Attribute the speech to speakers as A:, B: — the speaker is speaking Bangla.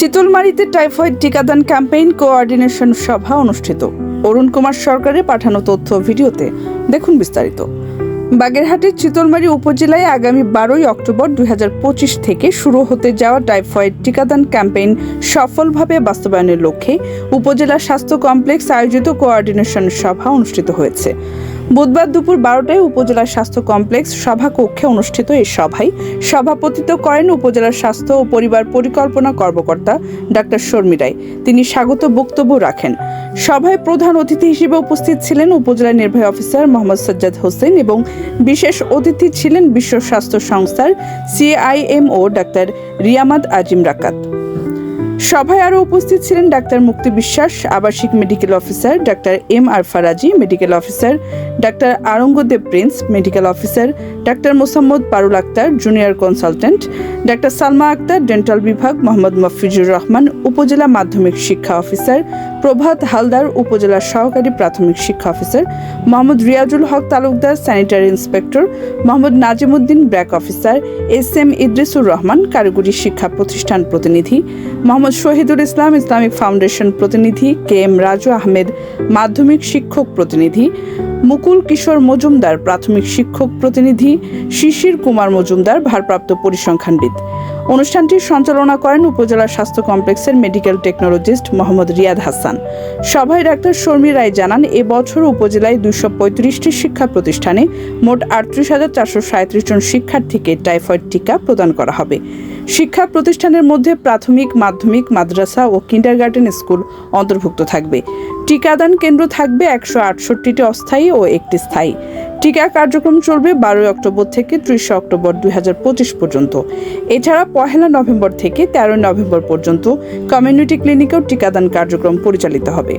A: চিতলমারিতে টাইফয়েড টিকাদান ক্যাম্পেইন কোঅর্ডিনেশন সভা অনুষ্ঠিত। অরুণ কুমার সরকারের পাঠানো তথ্য ভিডিওতে দেখুন বিস্তারিত। বাগেরহাটের চিতলমারি উপজেলায় আগামী বারোই অক্টোবর দুই হাজার পঁচিশ থেকে শুরু হতে যাওয়া টাইফয়েড টিকাদান ক্যাম্পেইন সফলভাবে বাস্তবায়নের লক্ষ্যে উপজেলা স্বাস্থ্য কমপ্লেক্স আয়োজিত কোঅর্ডিনেশন সভা অনুষ্ঠিত হয়েছে। বুধবার দুপুর বারোটায় উপজেলা স্বাস্থ্য কমপ্লেক্স সভা কক্ষে অনুষ্ঠিত এই সভায় সভাপতিত্ব করেন উপজেলার স্বাস্থ্য ও পরিবার পরিকল্পনা কর্মকর্তা ডাক্তার শর্মী রায়। তিনি স্বাগত বক্তব্য রাখেন। সভায় প্রধান অতিথি হিসেবে উপস্থিত ছিলেন উপজেলা নির্বাহী অফিসার মোহাম্মদ সজ্জাদ হোসেন এবং বিশেষ অতিথি ছিলেন বিশ্ব স্বাস্থ্য সংস্থার সিআইএমও ডাক্তার রিয়ামাদ আজিম রাকাত। সভায় আরও উপস্থিত ছিলেন ডাক্তার মুক্তি বিশ্বাস, আবাসিক medical officer doctor M R Faraji medical officer doctor আরঙ্গদেব Prince medical officer ডাক্তার মোসাম্মদ পারুল আক্তার জুনিয়র কনসালটেন্ট ডাক্তার সালমা আক্তার ডেন্টাল বিভাগ মোহাম্মদ মফিজুর রহমান, উপজেলা মাধ্যমিক শিক্ষা অফিসার প্রভাত হালদার উপজেলার সহকারী প্রাথমিক শিক্ষা officer Mohammad Riazul Haque Talukdar, sanitary inspector Mohammad Nazimuddin BRAC officer S M Idrisur Rahman, কারিগরি শিক্ষা প্রতিষ্ঠান প্রতিনিধি মোহাম্মদ শহীদুল ইসলাম, ইসলামিক ফাউন্ডেশন প্রতিনিধি কে এম রাজু আহমেদ, মাধ্যমিক শিক্ষক প্রতিনিধি মুকুল কিশোর মজুমদার, প্রাথমিক শিক্ষক প্রতিনিধি শিশির কুমার মজুমদার, ভারপ্রাপ্ত পরিসংখ্যানবিদ। অনুষ্ঠানটি সঞ্চালনা করেন উপজেলা স্বাস্থ্য কমপ্লেক্সের মেডিকেল টেকনোলজিস্ট মোহাম্মদ রিয়াদ হাসান। সভায় ডাক্তার শর্মী রায় জানান এবছর উপজেলায় দুশো পঁয়ত্রিশটি শিক্ষা প্রতিষ্ঠানে মোট আটত্রিশ হাজার চারশো সাঁত্রিশ জন শিক্ষার্থীকে টাইফয়েড টিকা প্রদান করা হবে। শিক্ষা প্রতিষ্ঠানের মধ্যে প্রাথমিক, মাধ্যমিক, মাদ্রাসা ও কিন্ডারগার্টেন স্কুল অন্তর্ভুক্ত থাকবে। টিকাদান কেন্দ্র থাকবে একশো আটষট্টিটি অস্থায়ী ও একটি স্থায়ী। টিকা কার্যক্রম চলবে বারোই অক্টোবর থেকে ত্রিশে অক্টোবর দুই হাজার পঁচিশ পর্যন্ত। এছাড়া পহেলা নভেম্বর থেকে তেরোই নভেম্বর পর্যন্ত কমিউনিটি ক্লিনিকেও টিকাদান কার্যক্রম পরিচালিত হবে।